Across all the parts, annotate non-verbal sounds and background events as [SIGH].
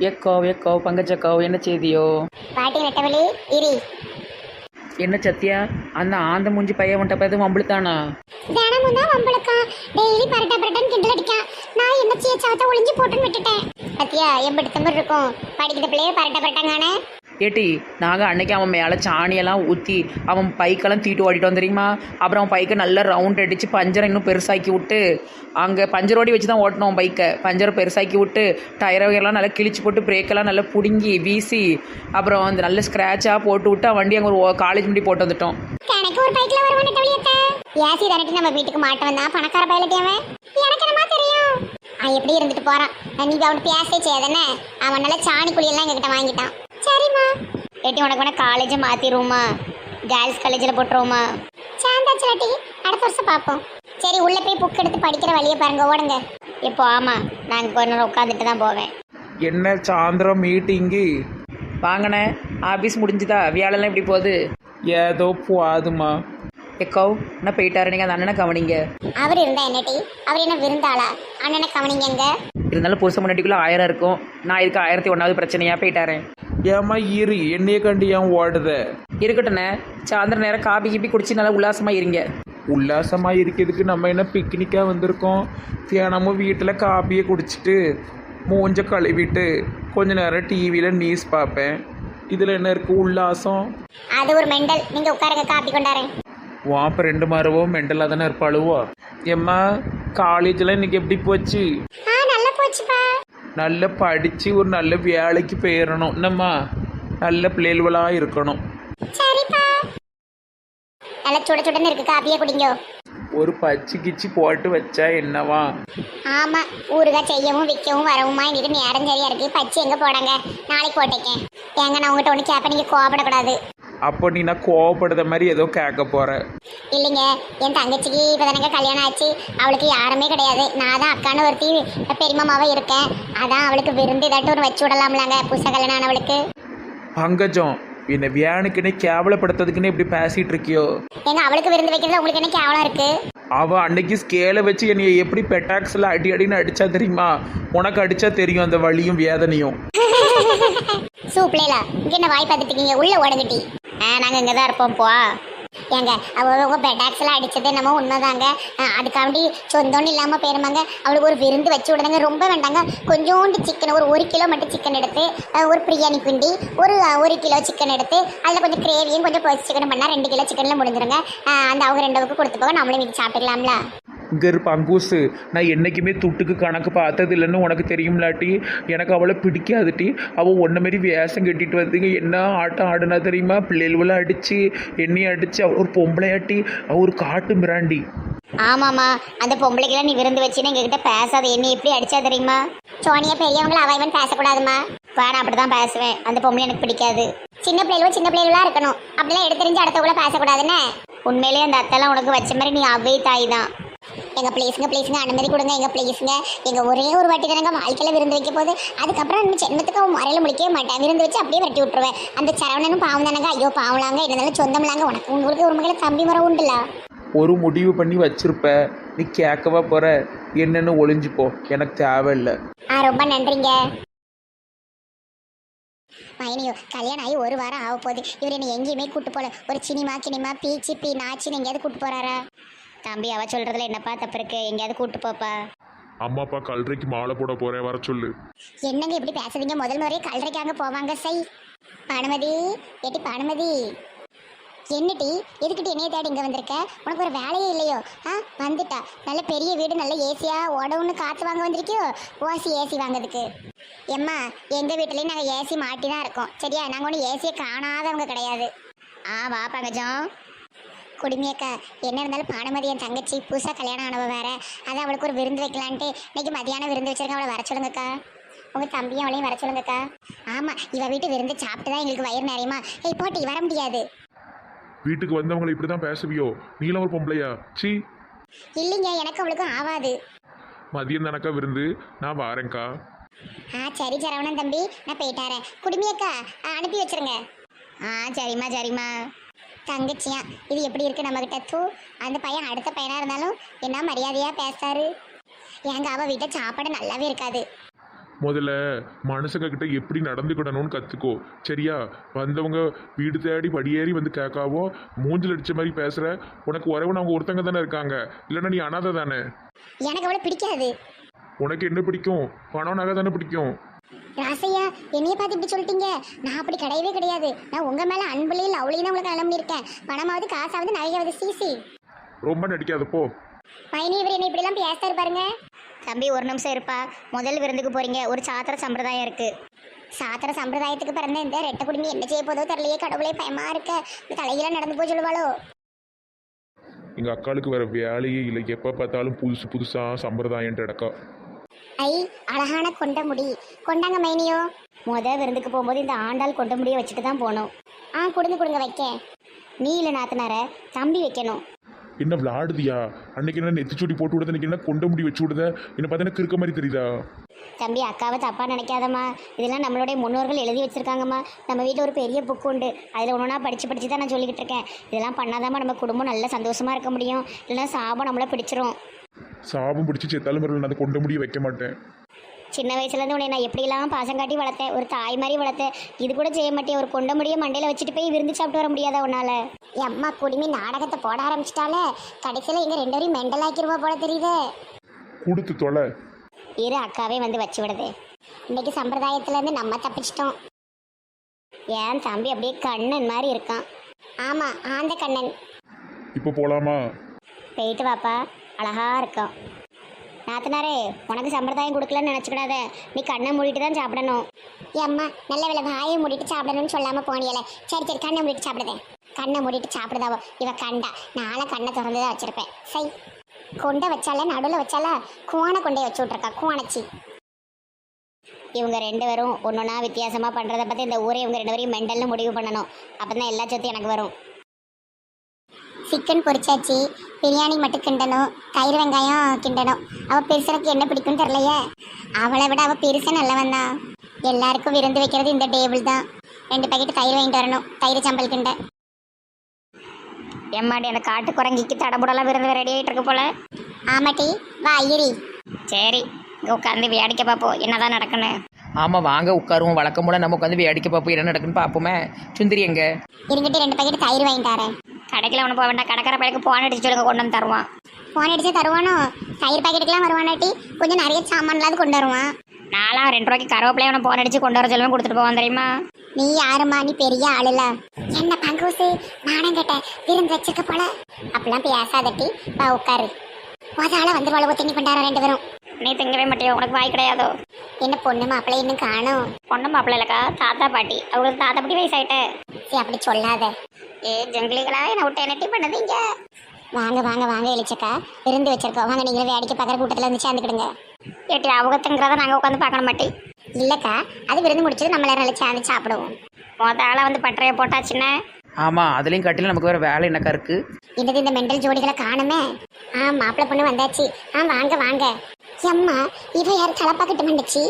ஏக்கோ ஏக்கோ பங்கஜக்கோ என்ன செய்தியோ? பாட்டி நெட்டவழி இரி. என்ன சத்தியா அந்த ஆந்த மூஞ்சி பையன் வந்துட்ட பையன் வம்பிழுத்தானா? தினமும் தான் வம்பளுக்கான் டெய்லி பரட்ட பரட்டன்னு கிண்டல் அடிக்கான். நான் என்ன செய்ய சாத்த ஒளிஞ்சு போட்டுன்னு விட்டுட்டேன். பத்தியா எப்படி தமிழ் இருக்கும். படிக்கிற பிள்ளைய பரட்ட பரட்டாங்கானே. ஏட்டி நாங்கள் அன்னைக்கு அவன் மேலே சாணியெல்லாம் ஊற்றி அவன் பைக்கெல்லாம் தீட்டு ஓடிட்டோம் தெரியுமா? அப்புறம் அவன் பைக்கை நல்லா ரவுண்ட் அடித்து பஞ்சரை இன்னும் பெருசாக்கி விட்டு அங்கே பஞ்சர் ஓடி வச்சு தான் ஓட்டினோம் பைக்கை. பஞ்சரை பெருசாக்கி விட்டு டயரை வகையெல்லாம் நல்லா கிழிச்சு போட்டு பிரேக்கெல்லாம் நல்லா பிடுங்கி வீசி அப்புறம் அந்த நல்ல ஸ்க்ராட்சாக போட்டு விட்டு அவன் வண்டி அங்கே ஒரு காலேஜ் முடி போட்டு வந்துட்டோம். ஏசி தரட்டி நம்ம வீட்டுக்கு பணக்கார அவன். எனக்கு என்னமா தெரியும். அவன் எப்படி இருந்துட்டு போறான்? நீ அவன் பேசே செய்யாதானே அவன் நல்லா சாணி குழியெல்லாம் எங்ககிட்ட வாங்கிட்டான். சரிம்மா. ஏட்டி உனக்கு வேணா காலேஜை மாத்திருவோமா கேர்ள்ஸ் காலேஜில் போட்டுருவோமா சாந்தாச்சு லாட்டி அடுத்த வருஷம் பார்ப்போம். சரி உள்ள போய் புக் எடுத்து படிக்கிற வழியை பாருங்க ஓடுங்க. இப்போ ஆமா நான் கொஞ்ச நேரம் உட்காந்துட்டு தான் போவேன். என்ன சாயந்தரம் மீட்டிங்கு வாங்கினே ஆஃபீஸ் முடிஞ்சுதா? வேலைலாம் எப்படி போகுது? ஏதோ போதுமா எக்கோ என்ன போயிட்டாரு? நீங்கள் அந்த அண்ணனை கவனிங்க. அவர் இருந்தா என்னட்டி அவர் என்ன விருந்தாளா? அண்ணனை கவனிங்க இருந்தாலும் புருஷ முன்னாடிக்குள்ளே ஆயிரம் இருக்கும். நான் இதுக்கு ஆயிரத்தி ஒன்றாவது பிரச்சனையாக போயிட்டாரேன் ஏமா இரு என்னைய கண்டு ஏன் ஓடுத? இருக்கட்டுண்ணே சாயந்தரம் நேரம் காபி கீபி குடிச்சு நல்லா உல்லாசமாக இருங்க. உல்லாசமா இருக்கிறதுக்கு நம்ம என்ன பிக்னிக்கா வந்திருக்கோம்? தினமும் வீட்டில் காப்பியை குடிச்சிட்டு மூஞ்ச கழுவிட்டு கொஞ்ச நேரம் டிவியில் நியூஸ் பார்ப்பேன். இதில் என்ன இருக்கு? உல்லாசம். அது ஒரு மெண்டல். நீங்க உட்காருங்க காப்பி கொண்டாரேன் வா ரெண்டு மாறுவோ மெண்டலாக தானே இருப்பாளுவோ? ஏம்மா காலேஜில் இன்னைக்கு எப்படி போச்சு? ஆ போச்சுப்பா நல்லா படித்து ஒரு நல்ல வேலைக்கு போயிடணும் என்னம்மா? நல்ல பிள்ளைகளாக இருக்கணும். சரிப்பா. நல்லா சுட சுடன்னு இருக்கு. காப்பியே குடிங்கோ. ஒரு பச்சை கிச்சி போட்டு வச்சா என்னவா? ஆமா ஊறுகாய் செய்யவும் விற்கவும் வரவுமா. இன்னைக்கு நேரம் சரியா இருக்கு. பச்சை எங்க போடாங்க நாளைக்கு போட்டேக்கேன். ஏங்க நான் உங்ககிட்ட ஒன்று கேட்பேன் நீங்க கோவப்படக்கூடாது. அப்போ நீ நான் கோவப்படுற மாதிரி ஏதோ கேட்க போற. இல்லைங்க என் தங்கச்சிக்கு இப்போதானங்க கல்யாணம் ஆச்சு. அவளுக்கு யாருமே கிடையாது. நான் தான் அக்கான்னு ஒருத்தி பெரியமாமாவே இருக்கேன். அதான் அவளுக்கு விருந்து ஏதாட்டும் ஒரு வச்சு விடலாம்லாங்க புதுசாக கல்யாணம் ஆனவளுக்கு. பங்கஜம் என்னை வியானுக்குன்னே கேவலப்படுத்துறதுக்குன்னே இப்படி பேசிட்டு இருக்கியோ? ஏங்க அவளுக்கு விருந்து வைக்கிறது உங்களுக்கு என்ன கேவலம் இருக்கு? அவ அன்னைக்கு ஸ்கேலை வச்சு என்னைய எப்படி பெட்டாக்ஸில் அடி அடின்னு அடிச்சா தெரியுமா? உனக்கு அடிச்சா தெரியும் அந்த வலியும் வேதனையும். [LAUGHS] சூப்லேலா இங்க என்ன வாய் பார்த்துட்டு உள்ள ஓடுங்கட்டி. ஆ இங்கே தான் இருப்போம் போ. ஏங்க அவ்வளோ பெட்டாக்ஸெல்லாம் அடித்தது நம்ம என்னமோ உண்மைதாங்க. அதுக்காண்டி சொந்தம்னு இல்லாமல் போயிருமாங்க. அவளுக்கு ஒரு விருந்து வச்சு விடுதாங்க ரொம்ப வேண்டாங்க. கொஞ்சோண்டு சிக்கன் ஒரு ஒரு கிலோ மட்டும் சிக்கன் எடுத்து ஒரு பிரியாணி பிண்டி ஒரு ஒரு கிலோ சிக்கன் எடுத்து அதில் கொஞ்சம் கிரேவியும் கொஞ்சம் பொரிச்சு சிக்கன் பண்ணால் ரெண்டு கிலோ சிக்கனில் முடிஞ்சிருங்க. அந்த அவங்க ரெண்டுவுக்கு கொடுத்து போக நம்மளும் இன்னைக்கு சாப்பிட்டுக்கலாம்ல. இங்கே இரு பங்கூசு நான் என்றைக்குமே துட்டுக்கு கணக்கு பார்த்தது இல்லைன்னு உனக்கு தெரியும்லாட்டி? எனக்கு அவளை பிடிக்காதுட்டி அவள் ஒன்று மாரி வேஷம் கட்டிட்டு வந்துங்க. என்ன ஆட்டம் ஆடுனா தெரியுமா? பிள்ளைகளை அடித்து எண்ணெய் அடித்து அவள் ஒரு பொம்பளையாட்டி அவள் ஒரு காட்டு மிராண்டி. ஆமாமா அந்த பொம்பளைக்கெல்லாம் நீ விருந்து வச்சுன்னு எங்ககிட்ட பேசாத. என்ன எப்படி அடிச்சா தெரியுமா? சோனியா பெரியவங்கள அவைவன் பேசக்கூடாதுமா வேணாம் அப்படிதான் பேசுவேன். அந்த பொம்பளை எனக்கு பிடிக்காது. சின்ன பிள்ளைகளோ சின்ன பிள்ளைகளா இருக்கணும். அப்படிலாம் எடுத்தறிஞ்சு அடுத்தவங்கள பேசக்கூடாதுன்னு. உண்மையிலேயே அந்த அத்தெல்லாம் உனக்கு வச்ச மாதிரி நீ அவை தாய் தான். எங்க பிளேஸுங்க பிளேஸுங்க அனுமதி கொடுங்க. எங்க பிளேஸுங்க எங்க ஒரே ஒரு வாட்டி தானங்க வாழ்க்கையில விருந்து வைக்க போது அதுக்கப்புறம் இந்த ஜென்மத்துக்கு அவன் முறையில முடிக்கவே மாட்டேன். விருந்து வச்சு அப்படியே வெட்டி விட்டுருவேன். அந்த சரவணனும் பாவம் தானங்க. ஐயோ பாவலாங்க. இருந்தாலும் சொந்தம்லாங்க. உனக்கு உங்களுக்கு ஒரு மகளை தம்பி முறை உண்டுல. ஒரு முடிவு பண்ணி வச்சிருப்ப. நீ கேட்கவா போற. என்னன்னு ஒளிஞ்சுப்போ எனக்கு தேவையில்லை. ஆ ரொம்ப நன்றிங்க. மைனியோ கல்யாணம் ஆகி ஒரு வாரம் ஆக போகுது இவர் என்னை எங்கேயுமே கூட்டு போல. ஒரு சினிமா கினிமா பீச்சு பீ நாச்சின்னு எங்கேயாவது கூட்டு போறாரா? தம்பி அவ சொல்றதுல என்னப்பா தப்பு இருக்கு? எங்கேயாவது கூட்டு போப்பா. அம்மா அப்பா கல்றைக்கு மாலை போட போறேன் வர சொல்லு. என்னங்க இப்படி பேசுறீங்க முதல் முறையே கல்றைக்காங்க போவாங்க சை. பானுமதி ஏட்டி பானுமதி. என்னடி? எதுக்கிட்டு என்னைய தேடி இங்கே வந்திருக்க? உனக்கு ஒரு வேலையே இல்லையோ? ஆ வந்துட்டா. நல்ல பெரிய வீடு நல்ல ஏசியா உடவுன்னு காற்று வாங்க வந்திருக்கியோ? ஓசி ஏசி வாங்குறதுக்கு. எம்மா எங்கள் வீட்லேயும் நாங்கள் ஏசி மாட்டி தான் இருக்கோம். சரியா? நாங்கள் ஒன்றும் ஏசியை காணாதவங்க கிடையாது. ஆ வா பங்கஜம். குடுமியக்கா என்ன இருந்தாலும் பானுமதி என் தங்கச்சி புதுசாக கல்யாணம் ஆனவ வேற. அதான் அவளுக்கு ஒரு விருந்து வைக்கலான்ட்டு இன்னைக்கு மதியானம் விருந்து வச்சிருக்கேன் அவளை வர சொல்லுங்கக்கா உங்கள் தம்பியும் அவளையும் வர சொல்லுங்கக்கா ஆமாம் இவ வீட்டு விருந்து சாப்பிட்டு தான் எங்களுக்கு வயிறு நிறையுமா? ஏய் போட்டி வர முடியாது. வீட்டுக்கு வந்தவங்களை இப்படிதான் பேசுவியோ? நீலாம் ஒரு பொம்பளையா? சி இல்லைங்க எனக்கு அவளுக்கும் ஆவாது. மதியம் தானக்கா விருந்து? நான் வாரேன்க்கா. ஆ சரி சரவணன் தம்பி நான் போயிட்டாரேன் குடுமியக்கா அனுப்பி வச்சிருங்க. ஆ சரிம்மா சரிம்மா. தங்கச்சியா? இது எப்படி இருக்கு நம்ம கிட்ட தூ அந்த பையன் அடுத்த பையனா இருந்தாலும் என்ன மரியாதையா பேசாரு? எங்க அவ வீட்டை சாப்பாடு நல்லாவே இருக்காது. முதல்ல மனுஷங்க கிட்ட எப்படி நடந்துக்கிடணும்னு கற்றுக்கோ சரியா? வந்தவங்க வீடு தேடி படியேறி வந்து கேட்காவோ மூஞ்சில் அடிச்ச மாதிரி பேசுகிற உனக்கு உறவுன்னு அவங்க ஒருத்தங்க தானே இருக்காங்க. இல்லைன்னா நீ அனாதை தானே? எனக்கு அவளை பிடிக்காது. உனக்கு என்ன பிடிக்கும்? பணம் நகை தானே பிடிக்கும்? ராசையா என்னைய பார்த்து இப்படி சொல்லிட்டீங்க? நான் அப்படி கிடையவே கிடையாது. நான் உங்க மேல அன்புலையும் லவ்லையும் தான் உங்களுக்கு கல்யாணம் பண்ணியிருக்கேன். பணமாவது காசாவது நகையாவது சீசி. ரொம்ப நடிக்காத போ. பயணி இவர் என்ன இப்படிலாம் பேசாரு பாருங்க. தம்பி ஒரு நிமிஷம் இருப்பா. முதல் விருந்துக்கு போறீங்க. ஒரு சாத்திர சம்பிரதாயம் இருக்கு. சாத்திர சம்பிரதாயத்துக்கு பிறந்த இந்த ரெட்டை குடும்பம் என்ன செய்ய போதோ தெரியலையே கடவுளே பயமா இருக்க. இந்த தலையில நடந்து போய் சொல்லுவாளோ? எங்கள் அக்காளுக்கு வேற வேலையே இல்லை. எப்போ பார்த்தாலும் புதுசு புதுசாக சம்பிரதாயம் இடக்கா ஐ அழகான கொண்ட முடி. கொண்டாங்க மைனியோ. முத விருந்துக்கு போகும்போது இந்த ஆண்டாள் கொண்ட முடியை வச்சுட்டு தான் போகணும் ஆ கொடுங்க கொடுங்க வைக்க நீ இல்லை நாத்தனார தம்பி வைக்கணும். என்ன விளாடுதியா? அன்னைக்கு என்ன நெத்திச்சூடி போட்டு விடுத என்ன கொண்ட முடி வச்சு விடுத? என்ன பார்த்தா கிறுக்க மாதிரி தெரியுதா? தம்பி அக்காவை தப்பா நினைக்காதம்மா. இதெல்லாம் நம்மளுடைய முன்னோர்கள் எழுதி வச்சிருக்காங்கம்மா. நம்ம வீட்டில் ஒரு பெரிய புக் உண்டு. அதில் ஒன்றுனா படித்து படித்து தான் நான் சொல்லிக்கிட்டு இருக்கேன். இதெல்லாம் பண்ணாதாம்மா நம்ம குடும்பம் நல்ல சந்தோஷமா இருக்க முடியும். இல்லைன்னா சாபம் நம்மளை பிடிச்சிரும். சாபம் பிடிச்சி செத்தாலும் மரல் நான் அதை கொண்ட முடிய வைக்க மாட்டேன். சின்ன வயசுலேருந்து உன்னை நான் எப்படிலாம் பாசம் காட்டி வளர்த்தேன் ஒரு தாய் மாதிரி வளர்த்தேன். இது கூட செய்ய மாட்டேன் ஒரு கொண்ட முடிய மண்டையில் வச்சுட்டு போய் விருந்து சாப்பிட்டு வர முடியாதா உன்னால? அம்மா குடிமி நாடகத்தை போட ஆரம்பிச்சிட்டாலே கடைசியில் எங்கள் ரெண்டு வரையும் மெண்டல் ஆக்கிருவா போல தெரியுதே. கொடுத்து தொலை. இரு அக்காவே வந்து வச்சு விடுது. இன்னைக்கு சம்பிரதாயத்துலேருந்து நம்ம தப்பிச்சிட்டோம். ஏன் தம்பி அப்படியே கண்ணன் மாதிரி இருக்கான்? ஆமாம் ஆந்த கண்ணன். இப்போ போகலாமா போயிட்டு வாப்பா. அழகா இருக்கும். நாத்தனாரே உனக்கு சம்பிரதாயம் கொடுக்கலன்னு நினச்சிக்கிடாத. நீ கண்ணை மூடிட்டு தான் சாப்பிடணும். அம்மா நல்ல வேலை வாயை மூடிட்டு சாப்பிடணும்னு சொல்லாமல் போனியல. சரி சரி கண்ணை மூடிட்டு சாப்பிடுதேன். கண்ணை மூடிட்டு சாப்பிடுதாவோ? இவ கண்டா. நாளை கண்ணை திறந்து தான் வச்சுருப்பேன். சை. கொண்டை வச்சால நடுவில் வச்சால குவான கொண்டே வச்சு விட்ருக்கா குவானச்சி. இவங்க ரெண்டு பேரும் ஒன்றொன்னா வித்தியாசமாக பண்ணுறத பற்றி இந்த ஊரே இவங்க ரெண்டு பேரையும் மெண்டல்னு முடிவு பண்ணணும். அப்போ தான் எல்லா சொத்தும் எனக்கு வரும். சிக்கன் பொரிச்சாச்சு. பிரியாணி மட்டும் கிண்டணும். தயிர் வெங்காயம் கிண்டணும். அவள் பெருசனுக்கு என்ன பிடிக்கும்னு தெரியலையே. அவளை விட அவள் பெருசு நல்லவன் தான் எல்லாருக்கும் விருந்து வைக்கிறது இந்த டேபிள் தான். ரெண்டு பாக்கெட் தயிர் வாங்கிட்டு வரணும். தயிர் சம்பல் கிண்ட. எம்மாடி அந்த காட்டு குரங்கிக்கு தடபுடலாம் விருந்து ரெடி ஆகிட்டு இருக்கு போல. ஆமாட்டி வா ஐயரி சரி இங்கே உட்காந்து வேடிக்கை பார்ப்போம். என்னதான் நடக்குன்னு. ஆமாம் வாங்க உட்காருவோம். வழக்கம் போல் நம்ம உட்காந்து வேடிக்கை பார்ப்போம். என்ன நடக்குன்னு பார்ப்போமே. சுந்தரி எங்க? இருந்துட்டு ரெண்டு பாக்கெட் தயிர் வாங்கிட்டு வரேன். கடைக்கில் ஒன்று போக வேண்டாம். கடைக்கார பையனுக்கு போன் அடிச்சு சொல்லுங்க கொண்டு வந்து தருவான். போன் அடிச்சு தருவானோ? தயிர் பாக்கெட்டுக்கெல்லாம் வருவானாட்டி கொஞ்சம் நிறைய சாமான்லாவது கொண்டு வருவான். நாலாம் ரெண்டு ரூபாய்க்கு கருவேப்பிலையை அவனை போன் அடிச்சு கொண்டு வர சொல்லுவேன் கொடுத்துட்டு போவான் தெரியுமா? நீ யாருமா நீ பெரிய ஆளுல. என்ன பங்கூசு? நானும் கேட்டேன் விருந்து வச்சிருக்க போல. அப்படிலாம் பேசாதட்டி வா உட்காரு. முதல்ல வந்து வளவு தண்ணி கொண்டாட ரெண்டு பேரும். நீ திங்கவே மாட்டியோ? உனக்கு வாய் கிடையாதோ? என்ன பொண்ணு மாப்பிள்ளை இன்னும் காணும்? பொண்ணு மாப்பிள்ளை இல்லக்கா தாத்தா பாட்டி. அவங்களுக்கு தாத்தா பாட்டி வயசாயிட்ட. சரி அப்படி சொல்லாத. ஏ ஜங்கிலிகளா என்ன விட்டு என்ன பண்ணதீங்க? வாங்க வாங்க வாங்க எலிச்சக்கா. விருந்து வச்சிருக்கோம். வாங்க நீங்களும் வேடிக்கை பார்க்குற கூட்டத்தில் வந்து சேர்ந்துக்கிடுங்க. ஏட்டி அவகத்துங்கிறத நாங்கள் உட்காந்து பார்க்கணும் மாட்டி இல்லைக்கா அது விருந்து முடிச்சது நம்ம எல்லாரும் நல்லா சேர்ந்து சாப்பிடுவோம். முதல்ல வந்து பட்டறையை போட்டாச்சுன்னா? ஆமாம் அதுலேயும் கட்டில நமக்கு வேறு வேலை என்னக்கா இருக்குது என்னது இந்த மெண்டல் ஜோடிகளை காணுமே? ஆ மாப்பிள்ளை பொண்ணு வந்தாச்சு. ஆ வாங்க வாங்க. எம்மா இவ யார் தலைப்பாக்கிட்டு மண்டுச்சு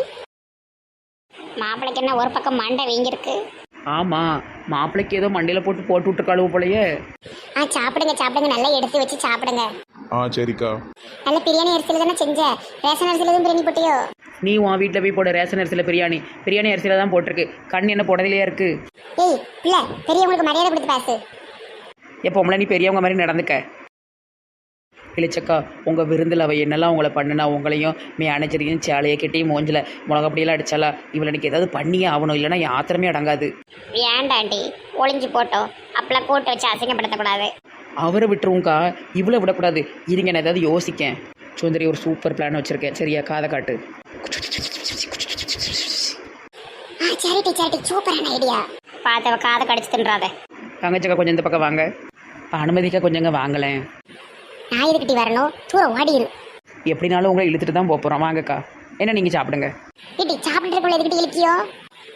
மாப்பிள்ளைக்கு என்ன ஒரு பக்கம் மண்டை வீங்கிருக்கு ஆமாம் மாப்பிள்ளைக்கு ஏதோ மண்டையில் போட்டு போட்டு விட்டு கழுவு போலையே. ஆ சாப்பிடுங்க சாப்பிடுங்க. நல்லா எடுத்து வச்சு சாப்பிடுங்க. ஆ சரிக்கா. நல்ல பிரியாணி அரிசியில் தானே செஞ்ச? ரேஷன் அரிசியில் எதுவும் பிரியாணி போட்டியோ? நீ உன் வீட்டில் போய் போட ரேஷன் அரிசியில் பிரியாணி. பிரியாணி அரிசியில் தான் போட்டிருக்கு. கண் என்ன போனதிலேயே இருக்குது ஏய் பிள்ளை பெரியவங்களுக்கு மரியாதை கொடுத்து பேசு. எப்போ உங்களை நீ பெரியவங்க மாதிரி நடந்துக்க? இளிச்சக்கா உங்கள் விருந்தில் அவள் என்னெல்லாம் உங்களை பண்ணுனா உங்களையும் மேனேஜரையும் சேலையை கட்டி மூஞ்சில் மிளகாப்படியெல்லாம் அடிச்சாலா இவளை எனக்கு ஏதாவது பண்ணியே ஆகணும் இல்லைன்னா என் ஆத்திரமே அடங்காது. ஏண்டாண்டி ஒளிஞ்சு போட்டோம் அப்பெல்லாம் கூட்டு வச்சு அசிங்கப்படுத்தக்கூடாது அவரை விட்டுருவோங்க்கா இவ்வளோ விடக்கூடாது. இருங்க நான் ஏதாவது யோசிக்கேன். சுந்தரி ஒரு சூப்பர் பிளான் வச்சுருக்கேன். சரியா காதை காட்டு. ஆ சரிட்டி சரிட்டி சூப்பரான ஐடியா பார்த்தவ காதை கடிச்சு தின்றாத. தங்கச்சக்கா கொஞ்சம் இந்த பக்கம் வாங்க. அனுமதிக்கா கொஞ்சங்க வாங்கலேன். நான் எதுக்கிட்டி வரணும். தூரம் ஓடிடு எப்படினாலும் உங்களை இழுத்துட்டு தான் போகிறோம் வாங்கக்கா. என்ன நீங்கள் சாப்பிடுங்க. இட்டி சாப்பிட்டுருக்குள்ள எதுக்கிட்டு இழுக்கியோ?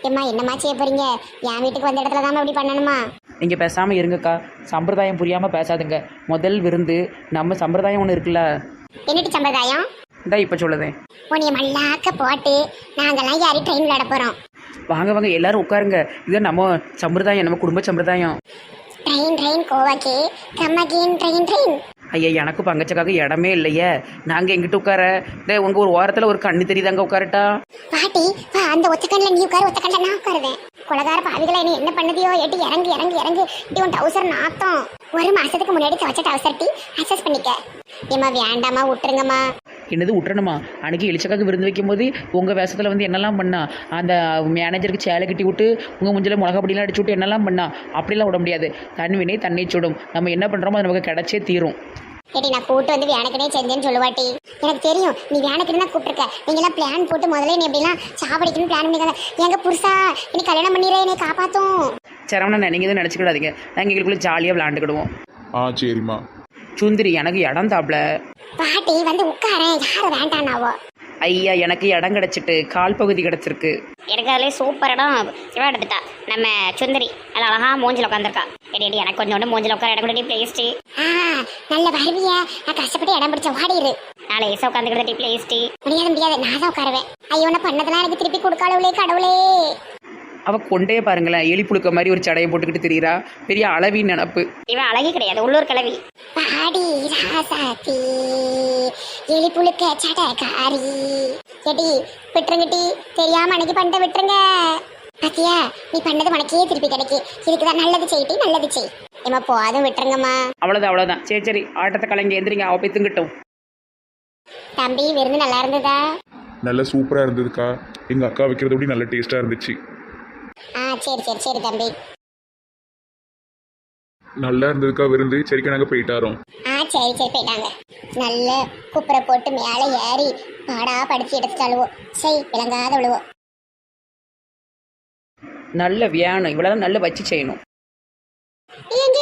ஏம்மா என்னம்மா செய்ய போறீங்க? என் வீட்டுக்கு வந்த இடத்துல தான் இப்படி பண்ணணுமா? நீங்கள் பேசாமல் இருங்கக்கா. சம்பிரதாயம் புரியாமல் பேசாதுங்க. முதல் விருந்து நம்ம சம்பிரதாயம் ஒன்று இருக்குல்ல. என்னட்டி சம்பிரதாயம்? இந்தா இப்போ சொல்லுதேன் உன்னைய மல்லாக்க போட்டு நாங்கெல்லாம் யாரி ட்ரெயின் விளையாட போறோம் வாங்க வாங்க. எல்லாரும் உட்காருங்க. இது நம்ம சம்பிரதாயம் நம்ம குடும்ப சம்பிரதாயம். ட்ரெயின் ட்ரெயின் கோவாக்கி. கம்மகின் ட்ரெயின் ட்ரெயின் ஐயா எனக்கு பங்கச்சக்காக இடமே இல்லையே. நாங்கள் எங்கிட்ட உட்கார? டே உங்கள் ஒரு ஓரத்தில் ஒரு கண்ணு தெரியுதாங்க உட்காரட்டா? பாட்டி வா அந்த ஒத்தக்கண்ணில் நீ உட்காரு ஒத்தக்கண்ணில் நான் உட்காருவேன். குலகார பாவிகளை நீ என்ன பண்ணுதியோ எட்டி இறங்கு இறங்கு இறங்கு. இட்டி உன் டவுசர் நாத்தம். ஒரு மாசத்துக்கு முன்னாடி துவச்ச டவுசர் டி அசஸ் பண்ணிக்க. ஏம்மா வேண்டாம்மா விட்டுருங்கம்மா. என்னது விட்டுறணுமா அன்னைக்கு எலிச்சக்காக்கு விருந்து வைக்கும்போது உங்கள் வேஷத்தில் வந்து என்னெல்லாம் பண்ணா? அந்த மேனேஜருக்கு சேலை கட்டி விட்டு உங்கள் முஞ்சில் மிளகா பொடியெல்லாம் அடிச்சு விட்டு என்னெல்லாம் பண்ணா? அப்படிலாம் விட முடியாது. தன்வினை தன்னை சுடும். நம்ம என்ன பண்ணுறோமோ அது நமக்கு கிடைச்சே தீரும். ஏடி நான் கூட்டு வந்து வேணக்கனே செஞ்சேன்னு சொல்லுவாட்டி. எனக்கு தெரியும் நீ வேணக்கன்னு தான் கூப்பிட்டுருக்க. நீங்க எல்லாம் பிளான் போட்டு முதல்ல நீ எப்படிலாம் சாவடிக்கணும் பிளான் பண்ணிக்காத. எங்க புருஷா நீ கல்யாணம் பண்ணிடுற என்னை காப்பாத்தும். சரவணன் நீங்கள் எதுவும் நினச்சிக்கிடாதீங்க. நாங்கள் எங்களுக்குள்ளே ஜாலியாக விளாண்டுக்கிடுவோம் ஆ சரிம்மா. சுந்தரி எனக்கு இடம் தாப்ல. பாட்டி வந்து உட்காரேன் யாரும் வேண்டானாவோ. ஐயா எனக்கு இடம் கிடச்சிட்டு கால் பகுதி கிடச்சிருக்கு. எனக்கு அதுலேயே சூப்பர் இடம். இவ எடுத்துட்டா. நம்ம சுந்தரி அது அழகா மூஞ்சில் உட்காந்துருக்கா எடி எடி எனக்கு கொஞ்சோண்டு மூஞ்சில் உட்கார இடம் கூட பிளேஸ்டி ஆ நல்ல வருவிய நான் கஷ்டப்பட்டு இடம் பிடிச்ச ஓடிடு நாளை ஏசா உட்காந்துக்கிட்டு பிளேஸ்டி முடியாது முடியாது. நான் தான் உட்காருவேன். ஐயோ நான் பண்ணதெல்லாம் எனக்கு திருப்பி கொடுக்காளவுளே கடவுளே. அவள் கொண்டே பாருங்களேன் எலி புழுக்க மாதிரி ஒரு சடையை போட்டுக்கிட்டு தெரியுறா. பெரிய அளவின் நினப்பு. இவன் அழகி கிடையாது உள்ளூர் கிழவி. பாடி ராசாத்தி. எலி புழுக்க சடகாரி எடி விட்டுருங்கட்டி தெரியாம அன்னைக்கு பண்ணிட்ட விட்டுருங்க. பாத்தியா நீ பண்ணது உனக்கே திருப்பி கிடைக்கு. இதுக்குதான் நல்லது செய்யிட்டி நல்லது செய். ஏமா போதும் விட்டுருங்கம்மா. அவ்வளோதான் அவ்வளோதான் சரி சரி ஆட்டத்தை கலைஞ எந்திரிங்க அவள் போய் திங்கட்டும். தம்பி விருந்து நல்லா இருந்ததா? நல்ல சூப்பராக இருந்ததுக்கா. எங்கள் அக்கா வைக்கிறத விட நல்ல டேஸ்ட்டாக இருந்துச்சு. சரி சரி சரி தம்பி. நல்லா இருந்ததுக்கா விருந்து. சரிக்கா நாங்கள் போயிட்டாரோம். ஆ சரி சரி போயிட்டாங்க. நல்ல குப்புரை போட்டு மேலே ஏறி பாடா படிச்சு எடுத்துட்டு அழுவோம். சரி விளங்காத விழுவோம். நல்ல வியானம். இவ்வளோ நல்ல வச்சு செய்யணும். எங்க